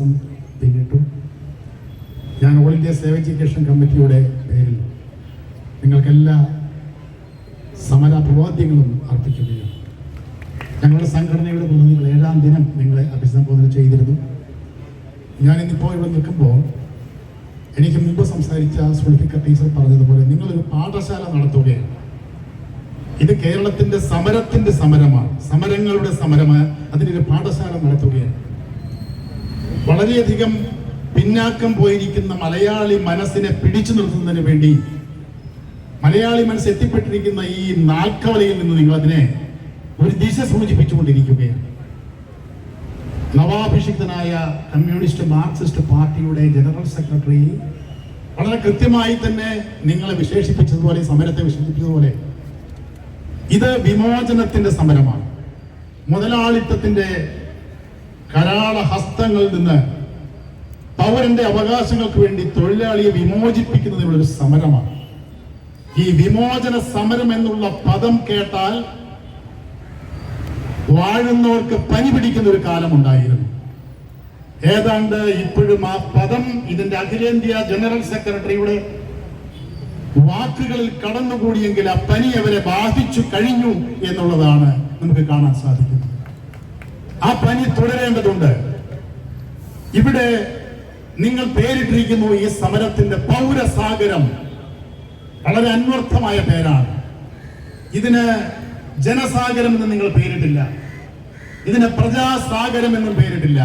മാസം പിന്നിട്ടു. ഞാൻ ഓൾ ഇന്ത്യ സേവ എഡ്യൂക്കേഷൻ കമ്മിറ്റിയുടെ പേരിൽ നിങ്ങൾക്കെല്ലാ സമര അഭിവാദ്യങ്ങളും അർപ്പിക്കുകയാണ്. ഞങ്ങളുടെ സംഘടനയുടെ പ്രതിനിധികൾ ഏഴാം ദിനം നിങ്ങളെ അഭിസംബോധന ചെയ്തിരുന്നു. ഞാൻ ഇന്നിപ്പോൾ ഇവിടെ നിൽക്കുമ്പോൾ എനിക്ക് മുമ്പ് സംസാരിച്ച സുൽഫിക്ക ടീച്ചർ പറഞ്ഞതുപോലെ നിങ്ങളൊരു പാഠശാല നടത്തുകയാണ്. ഇത് കേരളത്തിന്റെ സമരത്തിന്റെ സമരമാണ്. സമരങ്ങളുടെ സമരമാണ്. അതിനൊരു പാഠശാല നടത്തുകയാണ്. വളരെയധികം പിന്നാക്കം പോയിരിക്കുന്ന മലയാളി മനസ്സിനെ പിടിച്ചു നിർത്തുന്നതിന് വേണ്ടി മലയാളി മനസ്സ് എത്തിപ്പെട്ടിരിക്കുന്ന ഈ നാൽക്കവലയിൽ നിന്ന് നിങ്ങൾ അതിനെ ഒരു ദിശ സൂചിപ്പിച്ചുകൊണ്ടിരിക്കുകയാണ്. നവാഭിഷിക്തനായ കമ്മ്യൂണിസ്റ്റ് മാർക്സിസ്റ്റ് പാർട്ടിയുടെ ജനറൽ സെക്രട്ടറി വളരെ കൃത്യമായി തന്നെ നിങ്ങളെ വിശേഷിപ്പിച്ചതുപോലെ സമരത്തെ വിശേഷിപ്പിച്ചതുപോലെ ഇത് വിമോചനത്തിന്റെ സമരമാണ്. മുതലാളിത്തത്തിന്റെ കരാള ഹസ്തങ്ങളിൽ നിന്ന് പൗരന്റെ അവകാശങ്ങൾക്ക് വേണ്ടി തൊഴിലാളിയെ വിമോചിപ്പിക്കുന്നതിനുള്ള ഒരു സമരമാണ്. ഈ വിമോചന സമരം എന്നുള്ള പദം കേട്ടാൽ വാഴുന്നവർക്ക് പനി പിടിക്കുന്ന ഒരു കാലമുണ്ടായിരുന്നു ഏതാണ്ട് ഇപ്പോഴും ആ പദം ഇതിന്റെ അഖിലേന്ത്യാ ജനറൽ സെക്രട്ടറിയുടെ വാക്കുകളിൽ കടന്നുകൂടിയെങ്കിൽ ആ പനി അവരെ ബാധിച്ചു കഴിഞ്ഞു എന്നുള്ളതാണ് നമുക്ക് കാണാൻ സാധിക്കുന്നത്. ആ പനി തുടരേണ്ടതുണ്ട്. ഇവിടെ നിങ്ങൾ പേരിട്ടിരിക്കുന്നു ഈ സമരത്തിന്റെ പൗരസാഗരം. വളരെ അന്വർത്ഥമായ പേരാണ്. ഇതിന് ജനസാഗരം എന്ന് നിങ്ങൾ പേരിട്ടില്ല. ഇതിന് പ്രജാസാഗരം എന്നും പേരിട്ടില്ല.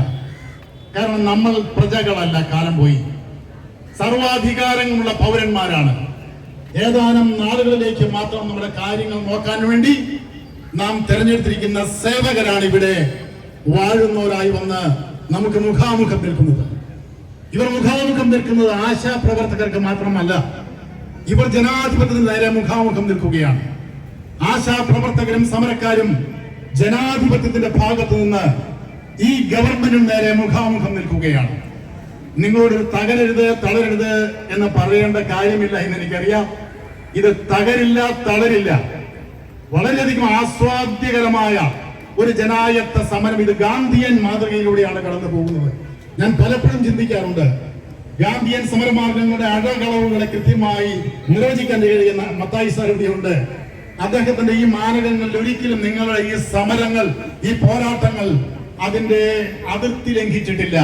കാരണം നമ്മൾ പ്രജകളല്ല കാലം പോയി. സർവാധികാരങ്ങളുള്ള പൗരന്മാരാണ്. ഏതാനും നാളുകളിലേക്ക് മാത്രം നമ്മുടെ കാര്യങ്ങൾ നോക്കാൻ വേണ്ടി നാം തെരഞ്ഞെടുത്തിരിക്കുന്ന സേവകരാണ് ഇവിടെ വാഴുന്നവരായി വന്ന് നമുക്ക് മുഖാമുഖം നിൽക്കുന്നത്. ഇവർ മുഖാമുഖം നിൽക്കുന്നത് ആശാപ്രവർത്തകർക്ക് മാത്രമല്ല ഇവർ ജനാധിപത്യത്തിന് നേരെ മുഖാമുഖം നിൽക്കുകയാണ്. ആശാപ്രവർത്തകരും സമരക്കാരും ജനാധിപത്യത്തിന്റെ ഭാഗത്ത് നിന്ന് ഈ ഗവൺമെന്റിന് നേരെ മുഖാമുഖം നിൽക്കുകയാണ്. നിങ്ങളോട് തകരരുത് തളരരുത് എന്ന് പറയേണ്ട കാര്യമില്ല എന്ന് എനിക്കറിയാം. ഇത് തകരില്ല തളരില്ല. വളരെയധികം ആസ്വാദ്യകരമായ ഒരു ജനായത്ത സമരം ഇത് ഗാന്ധിയൻ മാതൃകയിലൂടെയാണ് കടന്നു പോകുന്നത്. ഞാൻ പലപ്പോഴും ചിന്തിക്കാറുണ്ട് ഗാന്ധിയൻ സമരമാർഗങ്ങളുടെ അഴകളവുകളെ കൃത്യമായി നിർവചിക്കാൻ കഴിയുന്ന മത്തായി സാരഥിയുണ്ട്. അദ്ദേഹത്തിന്റെ ഈ മാനകങ്ങളിൽ ഒരിക്കലും നിങ്ങളുടെ ഈ സമരങ്ങൾ ഈ പോരാട്ടങ്ങൾ അതിന്റെ അതിർത്തി ലംഘിച്ചിട്ടില്ല.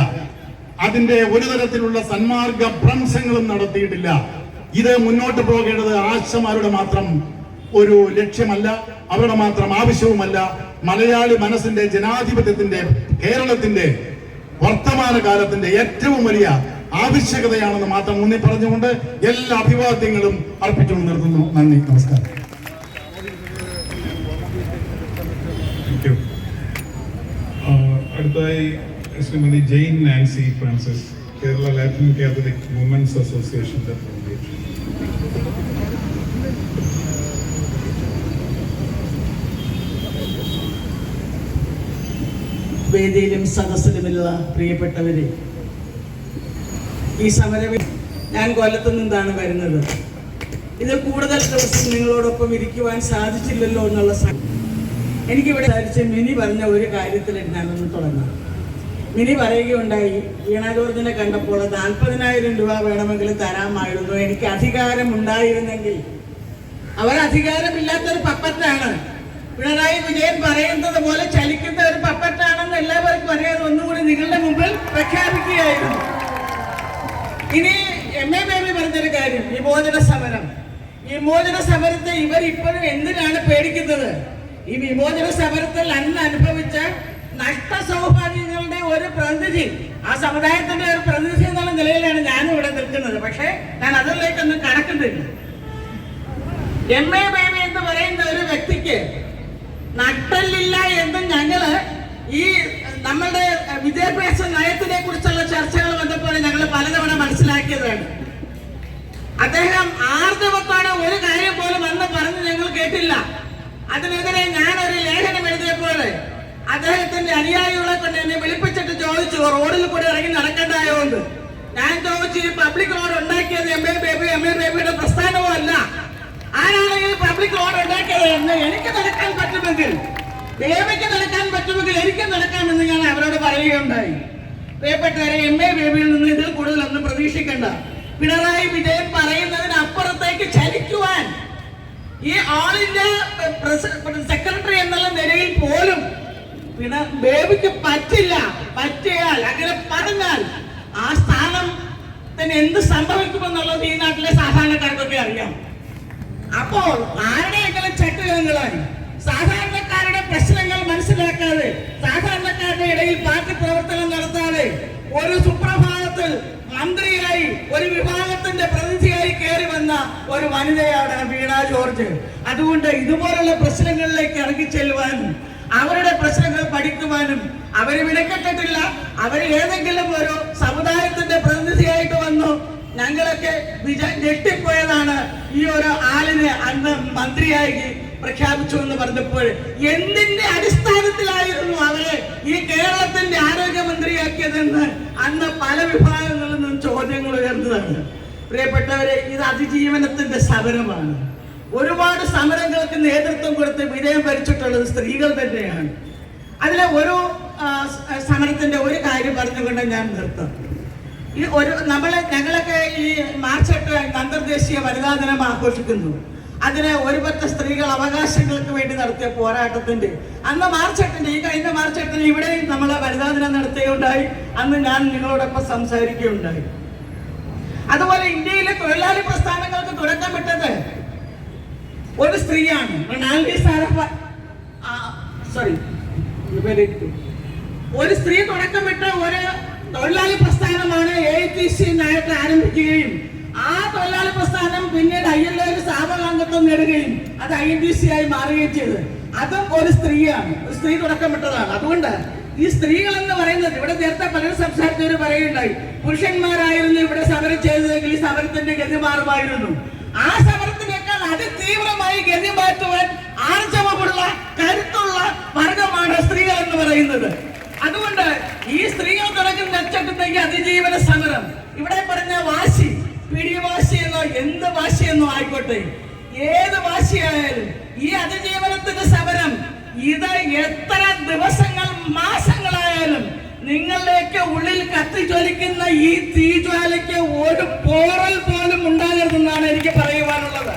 അതിന്റെ ഒരു തരത്തിലുള്ള സന്മാർഗ ഭ്രംശങ്ങളും നടത്തിയിട്ടില്ല. ഇത് മുന്നോട്ട് പോകേണ്ടത് ആശമാരുടെ മാത്രം ഒരു ലക്ഷ്യമല്ല അവരുടെ മാത്രം ആവശ്യവുമല്ല. മലയാളി മനസ്സിന്റെ ജനാധിപത്യത്തിന്റെ കേരളത്തിന്റെ വർത്തമാന കാലത്തിന്റെ ഏറ്റവും വലിയ ആവശ്യകതയാണെന്ന് മാത്രം ഊന്നി പറഞ്ഞുകൊണ്ട് എല്ലാ അഭിവാദ്യങ്ങളും അർപ്പിച്ചുകൊണ്ട് നിർത്തുന്നു. നന്ദി. നമസ്കാരം. അടുത്തതായി Shrimati Jain Nancy Francis Kerala Latin Catholic women's അസോസിയേഷന്റെ പ്രതിനിധി വേദിയിലും സദസ്സിലുമുള്ള പ്രിയപ്പെട്ടവരെ ഈ സമരം ഞാൻ കൊല്ലത്തു നിന്നാണ് വരുന്നത്. ഇത് കൂടുതൽ ദിവസം നിങ്ങളോടൊപ്പം ഇരിക്കുവാൻ സാധിച്ചില്ലല്ലോ എന്നുള്ള എനിക്കിവിടെ സാധിച്ച മിനി പറഞ്ഞ ഒരു കാര്യത്തിൽ ഞാനൊന്ന് തുടങ്ങാം. മിനി പറയുകയുണ്ടായി വീണ കണ്ടപ്പോൾ നാൽപ്പതിനായിരം രൂപ വേണമെങ്കിൽ തരാമായിരുന്നു. എനിക്ക് അധികാരം ഉണ്ടായിരുന്നെങ്കിൽ അവർ അധികാരമില്ലാത്തൊരു പപ്പറ്റാണ് പിണറായി വിജയൻ പറയുന്നത് പോലെ പ്രഖ്യാപിക്കുകയായിരുന്നു ഇനി എം എ ബേബി പറഞ്ഞൊരു കാര്യം വിമോചന സമരം. വിമോചന സമരത്തെ ഇവർ ഇപ്പോഴും എന്തിനാണ് പേടിക്കുന്നത്? ഈ വിമോചന സമരത്തിൽ അന്ന് അനുഭവിച്ച നഷ്ട സൗഭാഗ്യങ്ങളുടെ ഒരു പ്രതിനിധി ആ സമുദായത്തിന്റെ ഒരു പ്രതിനിധി എന്നുള്ള നിലയിലാണ് ഞാനും ഇവിടെ നിൽക്കുന്നത്. പക്ഷേ ഞാൻ അതിലേക്കൊന്നും കടക്കുന്നില്ല. എം എ ബേബി എന്ന് പറയുന്ന ഒരു വ്യക്തിക്ക് നട്ടല്ലില്ല എന്ന് ഞങ്ങൾ ഈ നമ്മളുടെ വിദ്യാഭ്യാസ നയത്തിനെ കുറിച്ചുള്ള ചർച്ചകൾ വന്നപ്പോൾ ഞങ്ങൾ പലതവണ മനസ്സിലാക്കിയതാണ്. അദ്ദേഹം ആർജവത്തോടെ ഒരു കാര്യം പോലും അന്ന് പറഞ്ഞ് ഞങ്ങൾ കേട്ടില്ല. അതിനെതിരെ ഞാൻ ഒരു ലേഖനം എഴുതിയപ്പോൾ അദ്ദേഹത്തിന്റെ അനുയായികളെ കൊണ്ട് എന്നെ വിളിപ്പിച്ചിട്ട് ചോദിച്ചു റോഡിൽ കൂടെ ഇറങ്ങി നടക്കേണ്ടായോണ്ട് ഞാൻ ചോദിച്ചു ഈ പബ്ലിക് റോഡ് ഉണ്ടാക്കിയത് M A Baby M A ബേബിയുടെ പ്രസ്ഥാനവും അല്ല ആരാണ് ഈ പബ്ലിക് റോഡ് ഉണ്ടാക്കിയത് എന്ന് എനിക്ക് നടക്കാൻ പറ്റുമെങ്കിൽ ബേബിക്ക് നടക്കാൻ പറ്റുമെങ്കിൽ എനിക്ക് നടക്കാമെന്ന് ഞാൻ അവരോട് പറയുകയുണ്ടായി. പ്രിയപ്പെട്ടവരെ എം എ ബേബിയിൽ നിന്ന് ഇതിൽ കൂടുതലൊന്നും പ്രതീക്ഷിക്കണ്ട. പിണറായി വിജയൻ പറയുന്നതിനപ്പുറത്തേക്ക് ചലിക്കുവാൻ ഈ ആൾ ഇന്ത്യ സെക്രട്ടറി എന്നുള്ള നിലയിൽ പോലും പിണ ബേബിക്ക് പറ്റില്ല. പറ്റിയാൽ അങ്ങനെ പറഞ്ഞാൽ ആ സ്ഥാനം തന്നെ എന്ത് സംഭവിക്കുമെന്നുള്ളത് ഈ നാട്ടിലെ സാധാരണക്കാർക്കൊക്കെ അറിയാം. അപ്പോൾ ആരുടെയെങ്കിലും സാധാരണക്കാരുടെ പ്രശ്നങ്ങൾ മനസ്സിലാക്കാതെ സാധാരണക്കാരുടെ ഇടയിൽ പാർട്ടി പ്രവർത്തനം നടത്താതെ ഒരു സുപ്രഭാതത്തിൽ മന്ത്രിയായി ഒരു വിഭാഗത്തിന്റെ പ്രതിനിധിയായി കയറി വന്ന ഒരു വനിതയാണ് വീണ ജോർജ്. അതുകൊണ്ട് ഇതുപോലുള്ള പ്രശ്നങ്ങളിലേക്ക് ഇറങ്ങി ചെല്ലുവാനും അവരുടെ പ്രശ്നങ്ങൾ പഠിക്കുവാനും അവർ വിലക്കെട്ടിട്ടില്ല. അവർ ഏതെങ്കിലും ഒരു സമുദായത്തിന്റെ പ്രതിനിധിയായിട്ട് വന്നു. ഞങ്ങളൊക്കെ വിജ ഞെട്ടിപ്പോയതാണ് ഈ ഒരു ആളിനെ അന്ന് മന്ത്രിയായി പ്രഖ്യാപിച്ചു എന്ന് പറഞ്ഞപ്പോൾ എന്തിന്റെ അടിസ്ഥാനത്തിലായിരുന്നു അവരെ ഈ കേരളത്തിന്റെ ആരോഗ്യമന്ത്രിയാക്കിയതെന്ന് അന്ന് പല വിഭാഗങ്ങളിൽ നിന്നും ചോദ്യങ്ങൾ ഉയർന്നതാണ്. പ്രിയപ്പെട്ടവരെ ഇത് അതിജീവനത്തിന്റെ സമരമാണ്. ഒരുപാട് സമരങ്ങൾക്ക് നേതൃത്വം കൊടുത്ത് വിജയം ഭരിച്ചിട്ടുള്ളത് സ്ത്രീകൾ തന്നെയാണ്. അതിലെ ഒരു സമരത്തിന്റെ ഒരു കാര്യം പറഞ്ഞുകൊണ്ട് ഞാൻ നിർത്താം. ഈ ഒരു നമ്മളെ ഞങ്ങളൊക്കെ ഈ മാർച്ച് എട്ട് അന്തർദേശീയ വനിതാ ദിനം ആഘോഷിക്കുന്നു. അതിന് ഒരുപറ്റ സ്ത്രീകൾ അവകാശങ്ങൾക്ക് വേണ്ടി നടത്തിയ പോരാട്ടത്തിന്റെ അന്ന് മാർച്ച് ഈ കഴിഞ്ഞ മാർച്ച് എട്ടിന് ഇവിടെയും നമ്മൾ വനിതാ ദിനം നടത്തുകയുണ്ടായി അന്ന് ഞാൻ നിങ്ങളോടൊപ്പം സംസാരിക്കുകയുണ്ടായി. അതുപോലെ ഇന്ത്യയിലെ തൊഴിലാളി പ്രസ്ഥാനങ്ങൾക്ക് തുടക്കം വിട്ടത് ഒരു സ്ത്രീയാണ്. റൊണാൾഡി സോറി ഒരു സ്ത്രീ തുടക്കം തുടക്കമിട്ട ഒരു തൊഴിലാളി പ്രസ്ഥാനമാണ് എ ടി സി നായിട്ട് ആരംഭിക്കുകയും ആ തൊഴിലാളി പ്രസ്ഥാനം പിന്നീട് ഐ എൽ ഒരു സ്ഥാപകാംഗത്വം നേടുകയും അത് ഐ ഡി സി ആയി മാറുകയും ചെയ്തത്. അതും ഒരു സ്ത്രീയാണ്. ഒരു സ്ത്രീ തുടക്കമിട്ടതാണ് അതുകൊണ്ട് ഈ സ്ത്രീകൾ എന്ന് പറയുന്നത് ഇവിടെ നേരത്തെ പലരും സംസാരിച്ചവർ പറയുണ്ടായി പുരുഷന്മാരായിരുന്നു ഇവിടെ സമരം ചെയ്തതെങ്കിൽ ഈ സമരത്തിന്റെ ഗതി മാറുമായിരുന്നു ആ സമരത്തിനേക്കാൾ അതിതീവ്രമായി ഗതി മാറ്റുവാൻ ആർജവമുള്ള കരുത്തുള്ള വർഗമാണ് സ്ത്രീകൾ എന്ന് പറയുന്നത്. അതുകൊണ്ട് ഈ സ്ത്രീകൾ തുടങ്ങുന്ന നെച്ചട്ടുണ്ടെങ്കിൽ അതിജീവന സമരം. ഇവിടെ പറഞ്ഞ വാശി പിടിവാശി എന്നോ എന്ത് വാശിയെന്നോ ആയിക്കോട്ടെ. ഏത് വാശിയായാലും ഈ അതിജീവനത്തിന്റെ സമരം ഇത് എത്ര ദിവസങ്ങൾ മാസങ്ങളായാലും നിങ്ങളിലേക്ക് ഉള്ളിൽ കത്തിജ്വലിക്കുന്ന ഈ തീജ്വാലയ്ക്ക് ഒരു പോറൽ പോലും ഉണ്ടാകരുതെന്നാണ് എനിക്ക് പറയുവാനുള്ളത്.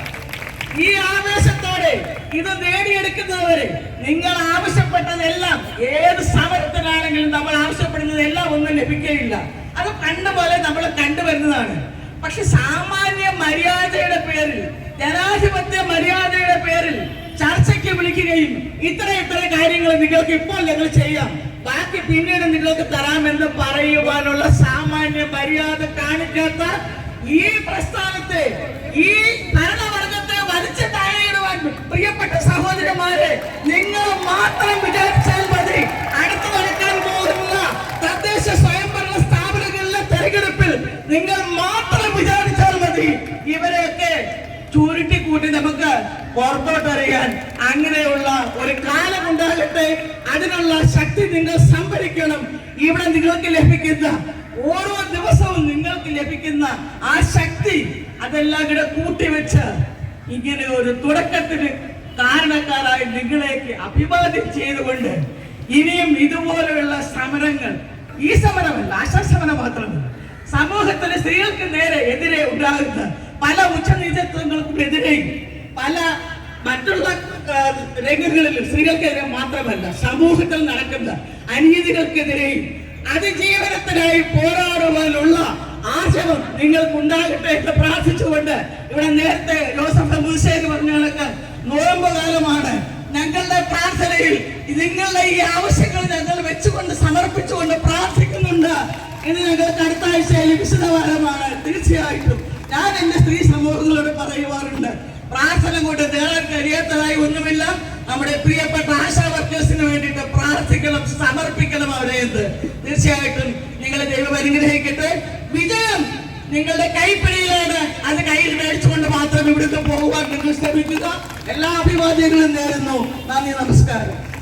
ഈ ആവേശത്തോടെ ഇത് നേടിയെടുക്കുന്നതുവരെ നിങ്ങൾ ആവശ്യപ്പെട്ടതെല്ലാം ഏത് സമരത്തിനാണെങ്കിലും നമ്മൾ ആവശ്യപ്പെടുന്നതെല്ലാം ഒന്നും ലഭിക്കുകയില്ല. അത് പോലെ നമ്മൾ കണ്ടുവരുന്നതാണ്. പക്ഷെ സാമാന്യ മര്യാദയുടെ പേരിൽ ജനാധിപത്യ മര്യാദയുടെ പേരിൽ ചർച്ചയ്ക്ക് വിളിക്കുകയും ഇത്ര ഇത്ര കാര്യങ്ങൾ നിങ്ങൾക്ക് ഇപ്പോൾ ഞങ്ങൾ ചെയ്യാം. ബാക്കി പിന്നീട് നിങ്ങൾക്ക് തരാമെന്ന് പറയുവാനുള്ള സാമാന്യ മര്യാദ കാണിക്കാത്ത ഈ പ്രസ്ഥാനത്തെ ഈ ഭരണവർഗത്തെ വലിച്ചു താഴെയിടുവാൻ പ്രിയപ്പെട്ട സഹോദരന്മാരെ നിങ്ങൾ മാത്രം പുറത്തോട്ടറിയാൻ അങ്ങനെയുള്ള ഒരു കാലം ഉണ്ടാകട്ടെ അതിനുള്ള ശക്തി നിങ്ങൾ സംഭരിക്കണം. ഇവിടെ നിങ്ങൾക്ക് ലഭിക്കുന്ന ഓരോ ദിവസവും നിങ്ങൾക്ക് ലഭിക്കുന്ന ആ ശക്തി അതെല്ലാം കൂടെ കൂട്ടിവെച്ച് ഇങ്ങനെ ഒരു തുടക്കത്തിന് കാരണക്കാരായി നിങ്ങളേക്ക് അഭിവാദ്യം ചെയ്തുകൊണ്ട് ഇനിയും ഇതുപോലെയുള്ള സമരങ്ങൾ ഈ സമരമല്ല ആശാസമരം മാത്രമല്ല സമൂഹത്തിലെ സ്ത്രീകൾക്ക് നേരെ എതിരെ ഉണ്ടാകുന്ന പല ഉച്ചനീചത്വങ്ങൾക്കും എതിരെ പല മറ്റുള്ള രംഗങ്ങളിലും സ്ത്രീകൾക്കെതിരെ മാത്രമല്ല സമൂഹത്തിൽ നടക്കുന്ന അനീതികൾക്കെതിരെയും അതിജീവനത്തിനായി പോരാടുവാനുള്ള ആശയം നിങ്ങൾക്ക് ഉണ്ടാകട്ടെ എന്ന് പ്രാർത്ഥിച്ചുകൊണ്ട് ഇവിടെ നേരത്തെ ജോസഫ് മുസേഖ് പറഞ്ഞ കണക്ക് നോമ്പ് കാലമാണ്. ഞങ്ങളുടെ പ്രാർത്ഥനയിൽ നിങ്ങളുടെ ഈ ആവശ്യങ്ങൾ ഞങ്ങൾ വെച്ചുകൊണ്ട് സമർപ്പിച്ചുകൊണ്ട് പ്രാർത്ഥിക്കുന്നുണ്ട് ഇനി ഞങ്ങൾക്ക് അടുത്ത ആഴ്ചയിൽ വിശദവാരമാണ്. തീർച്ചയായിട്ടും ഞാൻ എന്റെ സ്ത്രീ സമൂഹങ്ങളോട് പറയുവാറുണ്ട്. പ്രാർത്ഥന കൊണ്ട് നേടാൻ കഴിയാത്തതായി ഒന്നുമില്ല. നമ്മുടെ പ്രിയപ്പെട്ട ആശാ വർക്കേഴ്സിന് വേണ്ടിയിട്ട് പ്രാർത്ഥിക്കണം സമർപ്പിക്കണം അവരെ എന്ന് തീർച്ചയായിട്ടും നിങ്ങളെ ദൈവം അനുഗ്രഹിക്കട്ടെ. വിജയം നിങ്ങളുടെ കൈപ്പിടിയിലാണ്. അത് കയ്യിൽ മേടിച്ചുകൊണ്ട് മാത്രം ഇവിടുത്തെ പോകുവാൻ നിങ്ങൾ ശ്രമിക്കുക. എല്ലാ അഭിവാദ്യങ്ങളും നേരുന്നു. നന്ദി നമസ്കാരം.